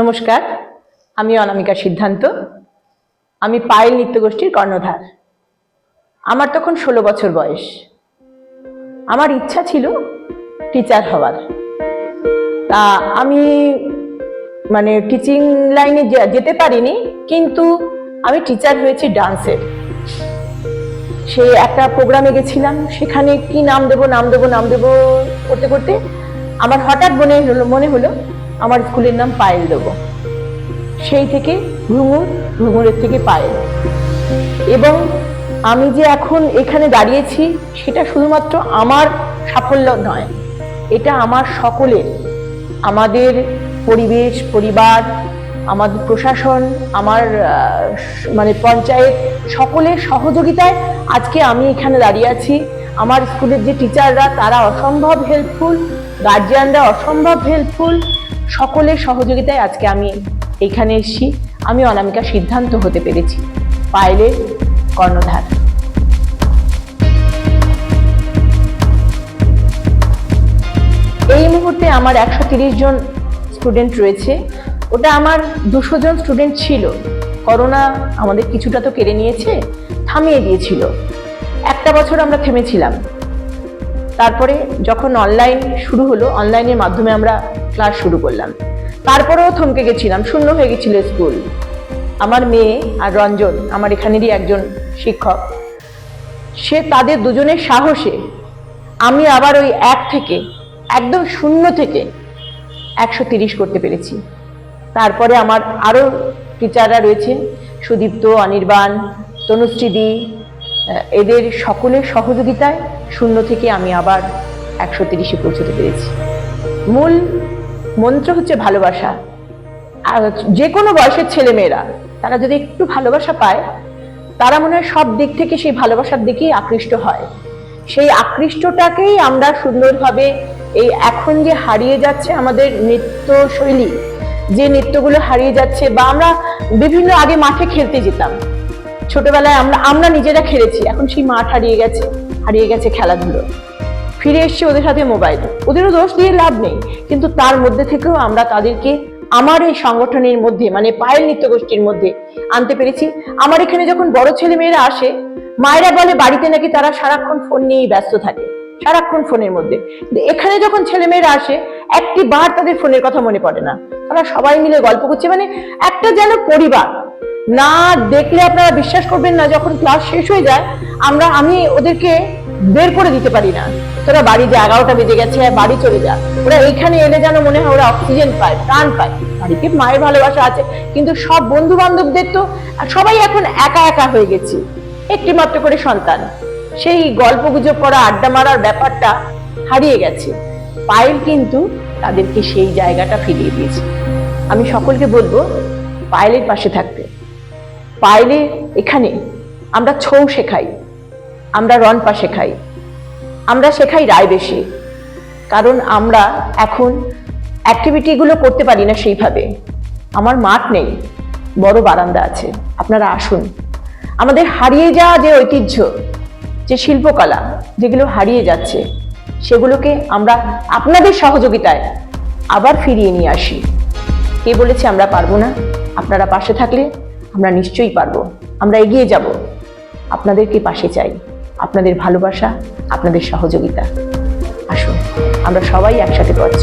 নমস্কার, আমি অনামিকা সিদ্ধান্ত। আমি পায়েল নৃত্যগোষ্ঠীর কর্ণধার। আমার তখন ষোলো বছর বয়স। আমার ইচ্ছা ছিল টিচার হওয়ার। তা আমি মানে টিচিং লাইনে যেতে পারিনি, কিন্তু আমি টিচার হয়েছি ডান্সের সে একটা প্রোগ্রামে গেছিলাম, সেখানে কি নাম দেব নাম দেব নাম দেব করতে করতে আমার হঠাৎ মনে হলো মনে হলো আমার স্কুলের নাম পায়েল দেব। সেই থেকে ঘুঙুর ঘুঙুরের থেকে পায়েল। এবং আমি যে এখন এখানে দাঁড়িয়েছি, সেটা শুধুমাত্র আমার সাফল্য নয়, এটা আমার সকলের। আমাদের পরিবেশ, পরিবার, আমাদের প্রশাসন, আমার মানে পঞ্চায়েত, সকলের সহযোগিতায় আজকে আমি এখানে দাঁড়িয়ে আছি। আমার স্কুলের যে টিচাররা, তারা অসম্ভব হেল্পফুল গার্জিয়ানরা অসম্ভব হেল্পফুল সকলের সহযোগিতায় আজকে আমি এখানে এসেছি। আমি অনামিকা সিদ্ধান্ত হতে পেরেছি। পায়েলের কর্ণধার। এই মুহূর্তে আমার একশো জন স্টুডেন্ট রয়েছে। ওটা আমার দুশো জন স্টুডেন্ট ছিল। করোনা আমাদের কিছুটা তো কেড়ে নিয়েছে, থামিয়ে দিয়েছিল। একটা বছর আমরা থেমেছিলাম। তারপরে যখন অনলাইন শুরু হলো অনলাইনের মাধ্যমে আমরা ক্লাস শুরু করলাম। তারপরেও থমকে গেছিলাম, শূন্য হয়ে গেছিল স্কুল আমার মেয়ে আর রঞ্জন, আমার এখানেরই একজন শিক্ষক, সে তাদের দুজনের সাহসে আমি আবার ওই এক থেকে, একদম শূন্য থেকে একশো তিরিশ করতে পেরেছি। তারপরে আমার আরও টিচাররা রয়েছেন সুদীপ্ত, অনির্বাণ তনুশ্রীদি এদের সকলের সহযোগিতায় শূন্য থেকে আমি আবার একশো তিরিশে পৌঁছতে পেরেছি। মূল মন্ত্র হচ্ছে ভালোবাসা। আর যে কোনো বয়সের ছেলেমেয়েরা, তারা যদি একটু ভালোবাসা পায়, তারা মনে হয় সব দিক থেকে সেই ভালোবাসার দিকেই আকৃষ্ট হয়। সেই আকৃষ্টটাকেই আমরা সুন্দরভাবে এই এখন যে হারিয়ে যাচ্ছে আমাদের নৃত্য শৈলী যে নৃত্যগুলো হারিয়ে যাচ্ছে বা আমরা বিভিন্ন আগে মাঠে খেলতে যেতাম ছোটবেলায় আমরা আমরা নিজেরা খেলেছি। এখন সেই মাঠ হারিয়ে গেছে হারিয়ে গেছে খেলাধুলো। ফিরে এসছে ওদের সাথে মোবাইল। ওদেরও দোষ দিয়ে লাভ নেই, কিন্তু তার মধ্যে থেকেও আমরা তাদেরকে আমার এই সংগঠনের মধ্যে মানে পায়েল নৃত্য গোষ্ঠীর মধ্যে আনতে পেরেছি। আমার এখানে যখন বড় ছেলে মেয়েরা আসে, মায়েরা বলে বাড়িতে নাকি তারা সারাক্ষণ ফোন নিয়েই ব্যস্ত থাকে, সারাক্ষণ ফোনের মধ্যে। এখানে যখন ছেলে মেয়েরা আসে, একটি বার তাদের ফোনের কথা মনে পড়ে না। তারা সবাই মিলে গল্প করছে মানে একটা যেন পরিবার না দেখলে আপনারা বিশ্বাস করবেন না, যখন ক্লাস শেষ হয়ে যায়, আমরা, আমি ওদেরকে বের করে দিতে পারি না। তোরা বাড়ি যে এগারোটা বেজে গেছে, বাড়ি চলে যা। ওরা এইখানে এলে যেন মনে হয় ওরা অক্সিজেন পায়, প্রাণ পায়। বাড়িতে মায়ের ভালোবাসা আছে, কিন্তু সব বন্ধু বান্ধবদের তো, সবাই এখন একা একা হয়ে গেছি। একটি মাত্র করে সন্তান। সেই গল্প গুজব করা, আড্ডা মারার ব্যাপারটা হারিয়ে গেছে। পায়েল কিন্তু তাদেরকে সেই জায়গাটা ফিরিয়ে দিয়েছে। আমি সকলকে বলব, পায়েলের পাশে থাকতে। পাইলে এখানে আমরা ছৌ শেখাই, আমরা রনপা শেখাই, আমরা শেখাই রায় বেশি, কারণ আমরা এখন অ্যাক্টিভিটিগুলো করতে পারি না সেইভাবে। আমার মাঠ নেই, বড় বারান্দা আছে, আপনারা আসুন। আমাদের হারিয়ে যাওয়া যে ঐতিহ্য, যে শিল্পকলা, যেগুলো হারিয়ে যাচ্ছে, সেগুলোকে আমরা আপনাদের সহযোগিতায় আবার ফিরিয়ে নিয়ে আসি। কে বলেছে আমরা পারব না? আপনারা পাশে থাকলে আমরা নিশ্চয়ই পারব। আমরা এগিয়ে যাব। আপনাদেরকে পাশে চাই? আপনাদের ভালোবাসা, আপনাদের সহযোগিতা। আসুন, আমরা সবাই একসাথে পথ।